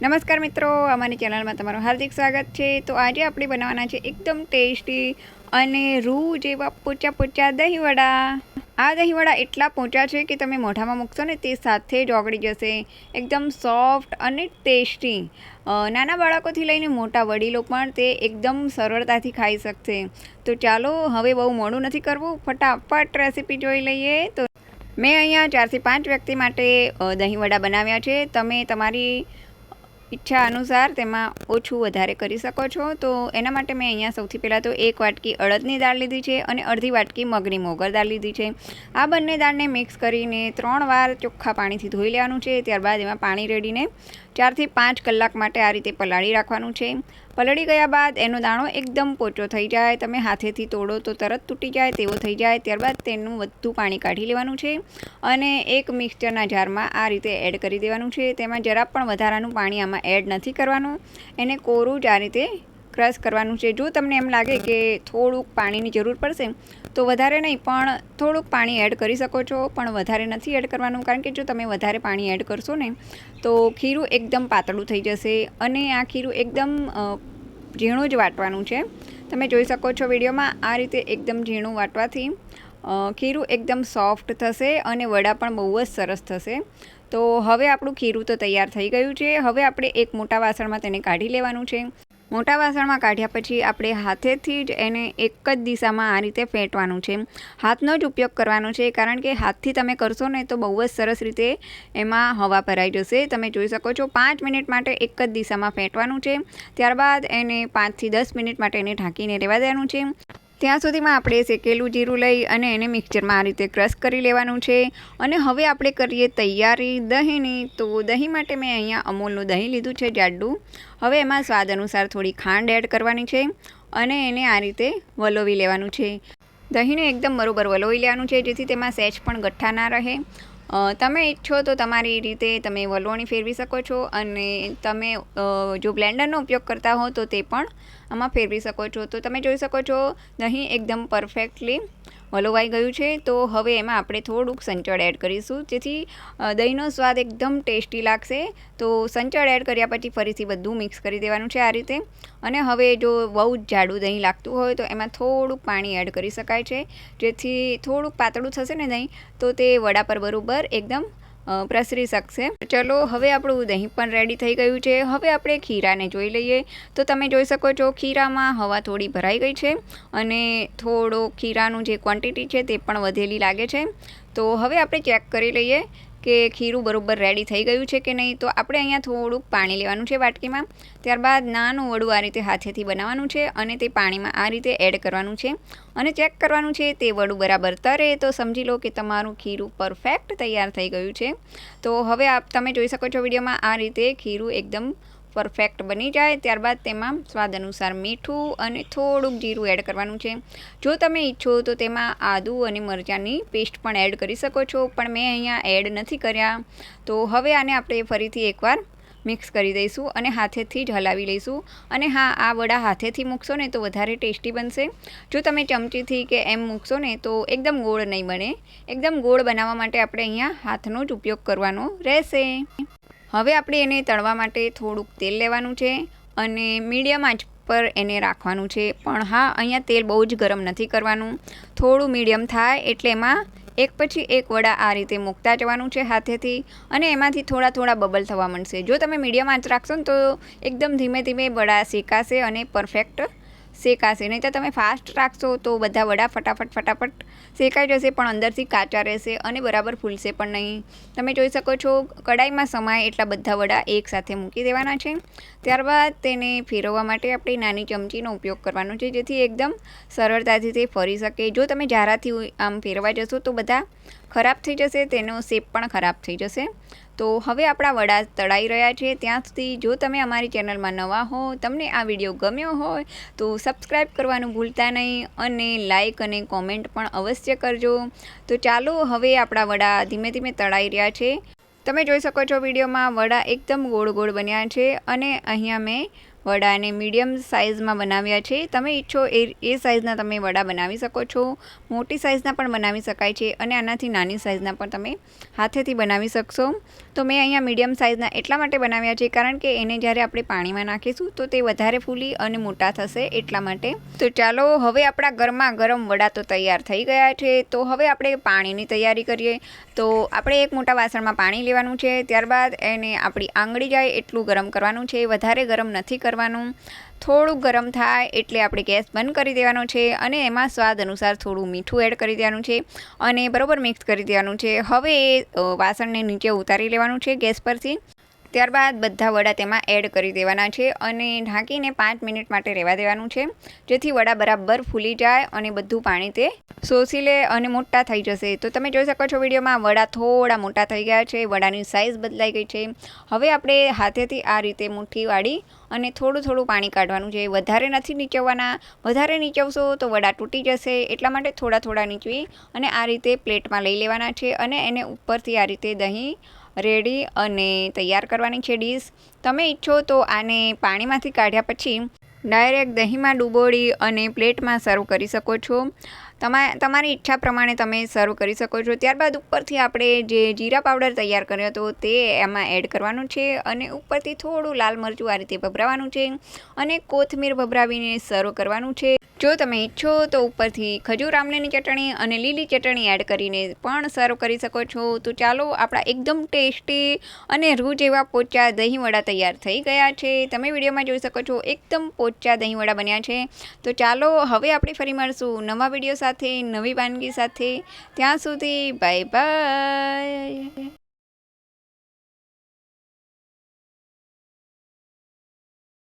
નમસ્કાર મિત્રો, અમારી ચેનલમાં તમારું હાર્દિક સ્વાગત છે. તો આજે આપણે બનાવવાના છે એકદમ ટેસ્ટી અને રૂ જેવા પોચા પોચા દહીંવડા. આ દહીંવડા એટલા પોચા છે કે તમે મોઢામાં મૂકશો ને તે સાથે જ ઓગળી જશે. એકદમ સોફ્ટ અને ટેસ્ટી. નાના બાળકોથી લઈને મોટા વડીલો પણ તે એકદમ સરળતાથી ખાઈ શકશે. તો ચાલો, હવે બહુ મોડું નથી કરવું. ફટાફટ રેસીપી જોઈ લઈએ. તો મેં અહીંયા ચારથી પાંચ વ્યક્તિ માટે દહીંવડા બનાવ્યા છે. તમે તમારી ઈચ્છા અનુસાર તેમાં ઓછું વધારે કરી શકો છો. તો એના માટે મેં અહીંયા સૌથી પહેલાં તો એક વાટકી અડદની દાળ લીધી છે અને અડધી વાટકી મગની મોગર દાળ લીધી છે. આ બંને દાળને મિક્સ કરીને ત્રણ વાર ચોખ્ખા પાણીથી ધોઈ લેવાનું છે. ત્યારબાદ એમાં પાણી રેડીને ચારથી પાંચ કલાક માટે આ રીતે પલાળી રાખવાનું છે. પલળી ગયા બાદ એનો દાણો એકદમ પોચો થઈ જાય. તમે હાથેથી તોડો તો તરત તૂટી જાય, તેવો થઈ જાય. ત્યારબાદ તેનું બધું પાણી કાઢી લેવાનું છે અને એક મિક્સચરના જારમાં આ રીતે એડ કરી દેવાનું છે. તેમાં જરા પણ વધારાનું પાણી આમાં એડ નથી કરવાનું. એને કોરું જ આ રીતે ક્રશ કરવાનું છે. જો તમને એમ લાગે કે થોડુંક પાણીની જરૂર પડશે, તો વધારે નહીં, પણ થોડુંક પાણી એડ કરી શકો છો, પણ વધારે નથી એડ કરવાનું, કારણ કે જો તમે વધારે પાણી એડ કરશો ને, તો ખીરું એકદમ પાતળું થઈ જશે અને આ ખીરું એકદમ ઝીણું જ વાટવાનું છે. તમે જોઈ શકો છો વિડીયોમાં આ રીતે એકદમ ઝીણું વાટવાથી ખીરું એકદમ સોફ્ટ થશે અને વડા પણ બહુ જ સરસ થશે. તો હવે આપણું ખીરું તો તૈયાર થઈ ગયું છે. હવે આપણે એક મોટા વાસણમાં તેને કાઢી લેવાનું છે. મોટા વાસણમાં કાઢ્યા પછી આપણે હાથેથી જ એને એક જ દિશામાં આ રીતે ફેંટવાનું છે. હાથનો જ ઉપયોગ કરવાનો છે, કારણ કે હાથથી તમે કરશો ને તો બહુ જ સરસ રીતે એમાં હવા ભરાઈ જશે. તમે જોઈ શકો છો, પાંચ મિનિટ માટે એક જ દિશામાં ફેંટવાનું છે. ત્યારબાદ એને પાંચથી દસ મિનિટ માટે એને ઢાંકીને રહેવા દેવાનું છે. ત્યાં સુધીમાં આપણે શેકેલું જીરું લઈ અને એને મિક્સચરમાં આ રીતે ક્રશ કરી લેવાનું છે. અને હવે આપણે કરીએ તૈયારી દહીંની. તો દહીં માટે મેં અહીંયા અમૂલનું દહીં લીધું છે, જાડું. હવે એમાં સ્વાદ અનુસાર થોડી ખાંડ એડ કરવાની છે અને એને આ રીતે વલોવી લેવાનું છે. દહીંને એકદમ બરોબર વલોવી લેવાનું છે, જેથી તેમાં સહેજ પણ ગઠ્ઠા ના રહે. તમે ઈચ્છો તો તમારી રીતે તમે વલવણી ફેરવી શકો છો અને તમે જો બ્લેન્ડરનો ઉપયોગ કરતા હો તો તે પણ આમાં ફેરવી શકો છો. તો તમે જોઈ શકો છો, દહીં એકદમ પરફેક્ટલી વલોવાઈ ગયું છે, તો હવે એમાં આપણે થોડુંક સંચળ એડ કરીશું. જેથી દહીંનો સ્વાદ એકદમ ટેસ્ટી લાગશે. તો સંચળ એડ કર્યા પછી ફરીથી બધું મિક્સ કરી દેવાનું છે આ રીતે. અને હવે જો બહુ જ જાડું દહીં લાગતું હોય, તો એમાં થોડુંક પાણી એડ કરી શકાય છે. જેથી થોડુંક પાતળું થશે ને દહીં, તો તે વડા પર બરોબર એકદમ પ્રસરી શકશે. ચલો, હવે આપણું દહીં પણ રેડી થઈ ગયું છે. હવે આપણે ખીરાને જોઈ લઈએ. તો તમે જોઈ શકો છો, ખીરામાં હવા થોડી ભરાઈ ગઈ છે અને થોડો ખીરાનું જે ક્વોન્ટિટી છે તે પણ વધેલી લાગે છે. તો હવે આપણે ચેક કરી લઈએ કે ખીરું બરાબર રેડી થઈ ગયું છે કે નહીં, તો આપણે અહીંયા થોડુંક પાણી લેવાનું છે વાટકીમાં. ત્યારબાદ નાનું વડું આ રીતે હાથેથી બનાવવાનું છે અને તે પાણીમાં આ રીતે એડ કરવાનું છે. અને ચેક કરવાનું છે તે વડું બરાબર તરે, તો સમજી લો કે તમારું ખીરું પરફેક્ટ તૈયાર થઈ ગયું છે. તો હવે આપ તમે જોઈ શકો છો વિડીયોમાં આ રીતે ખીરું એકદમ પરફેક્ટ બની જાય, ત્યારબાદ તેમાં સ્વાદ અનુસાર મીઠું અને થોડુંક જીરું એડ કરવાનું છે. જો તમે ઈચ્છો તો તેમાં આદું અને મરચાંની પેસ્ટ પણ એડ કરી શકો છો, પણ મેં અહીંયા એડ નથી કર્યા. તો હવે આને આપણે ફરીથી એકવાર મિક્સ કરી દઈશું અને હાથેથી જ હલાવી લઈશું. અને હા, આ વડા હાથેથી મૂકશો ને તો વધારે ટેસ્ટી બનશે. જો તમે ચમચીથી કે એમ મૂકશો ને તો એકદમ ગોળ નહીં બને. એકદમ ગોળ બનાવવા માટે આપણે અહીંયા હાથનો જ ઉપયોગ કરવાનો રહેશે. હવે આપણે એને તળવા માટે થોડુંક તેલ લેવાનું છે અને મીડિયમ આંચ પર એને રાખવાનું છે. પણ હા, અહીંયા તેલ બહુ જ ગરમ નથી કરવાનું. થોડું મીડિયમ થાય એટલે એમાં એક પછી એક વડા આ રીતે મૂકતા જવાનું છે હાથેથી અને એમાંથી થોડા થોડા બબલ થવા માંડશે. જો તમે મીડિયમ આંચ રાખશો ને તો એકદમ ધીમે ધીમે વડા શેકાશે અને પરફેક્ટ શેકાશે. નહીં તો તમે ફાસ્ટ રાખશો તો બધા વડા ફટાફટ ફટાફટ શેકાઈ જશે, પણ અંદરથી કાચા રહેશે અને બરાબર ફૂલશે પણ નહીં. તમે જોઈ શકો છો, કડાઈમાં સમાય એટલા બધા વડા એકસાથે મૂકી દેવાના છે. ત્યારબાદ તેને ફેરવવા માટે આપણે નાની ચમચીનો ઉપયોગ કરવાનો છે, જેથી એકદમ સરળતાથી તે ફરી શકે. જો તમે જારાથી આમ ફેરવા જશો તો બધા ખરાબ થઈ જશે, તેનો શેપ પણ ખરાબ થઈ જશે. તો હવે આપણા વડા તળાઈ રહ્યા છે. ત્યાં સુધી જો તમે અમારી ચેનલમાં નવા હો, તમને આ વીડિયો ગમ્યો હોય, તો સબસ્ક્રાઈબ કરવાનું ભૂલતા નહીં અને લાઈક અને કોમેન્ટ પણ અવશ્ય કરજો. તો ચાલો હવે આપણા વડા ધીમે ધીમે તળાઈ રહ્યા છે. તમે જોઈ શકો છો વિડીયોમાં વડા એકદમ ગોળ ગોળ બન્યા છે અને અહીંયા મેં વડાને મીડિયમ સાઇઝમાં બનાવ્યા છે. તમે ઈચ્છો એ એ સાઇઝના તમે વડા બનાવી શકો છો. મોટી સાઇઝના પણ બનાવી શકાય છે અને આનાથી નાની સાઇઝના પણ તમે હાથેથી બનાવી શકશો. તો મેં અહીંયા મીડિયમ સાઇઝના એટલા માટે બનાવ્યા છે કારણ કે એને જ્યારે આપણે પાણીમાં નાખીશું તો તે વધારે ફૂલી અને મોટા થશે એટલા માટે. તો ચાલો, હવે આપણા ગરમા ગરમ વડા તો તૈયાર થઈ ગયા છે. તો હવે આપણે પાણીની તૈયારી કરીએ. તો આપણે એક મોટા વાસણમાં પાણી લેવાનું છે. ત્યારબાદ એને આપણી આંગળી જાય એટલું ગરમ કરવાનું છે. વધારે ગરમ નથી કરવાનું થોડુંક ગરમ થાય એટલે આપણે ગેસ બંધ કરી દેવાનો છે અને એમાં સ્વાદ અનુસાર થોડું મીઠું એડ કરી દેવાનું છે અને બરાબર મિક્સ કરી દેવાનું છે. હવે એ વાસણને નીચે ઉતારી લેવાનું છે ગેસ પરથી. ત્યારબાદ બધા વડા તેમાં એડ કરી દેવાના છે અને ઢાંકીને પાંચ મિનિટ માટે રહેવા દેવાનું છે. જેથી વડા બરાબર ફૂલી જાય અને બધું પાણી તે શોષી લે અને મોટા થઈ જશે. તો તમે જોઈ શકો છો વિડીયોમાં વડા થોડા મોટા થઈ ગયા છે, વડાની સાઇઝ બદલાઈ ગઈ છે. હવે આપણે હાથેથી આ રીતે મુઠ્ઠી વાળી અને થોડું થોડું પાણી કાઢવાનું છે. વધારે નથી નીચવવાના. વધારે નીચવશો તો વડા તૂટી જશે. એટલા માટે થોડા થોડા નીચવી અને આ રીતે પ્લેટમાં લઈ લેવાના છે અને એને ઉપરથી આ રીતે દહીં રેડી અને તૈયાર કરવાની છે ડીશ. તમે ઈચ્છો તો આને પાણીમાંથી કાઢ્યા પછી ડાયરેક્ટ દહીંમાં ડૂબોળી અને પ્લેટમાં સર્વ કરી શકો છો. તમા, તમારી ઈચ્છા પ્રમાણે તમે સર્વ કરી શકો છો. ત્યારબાદ ઉપરથી આપણે જે જીરા પાવડર તૈયાર કર્યો હતો તે એમાં એડ કરવાનું છે અને ઉપરથી થોડું લાલ મરચું આ રીતે ભભરાવાનું છે અને કોથમીર ભભરાવીને સર્વ કરવાનું છે. જો તમે ઈચ્છો તો ઉપરથી ખજૂર, આમલીની ચટણી અને લીલી ચટણી એડ કરીને પણ સર્વ કરી શકો છો. તો ચાલો, આપણા એકદમ ટેસ્ટી અને રૂ જેવા પોચા દહીંવડા તૈયાર થઈ ગયા છે. તમે વિડીયોમાં જોઈ શકો છો, એકદમ પોચા દહીંવડા બન્યા છે. તો ચાલો, હવે આપણે ફરી મળશું નવા વીડિયો સાથે, નવી વાનગી સાથે. ત્યાં સુધી બાય બાય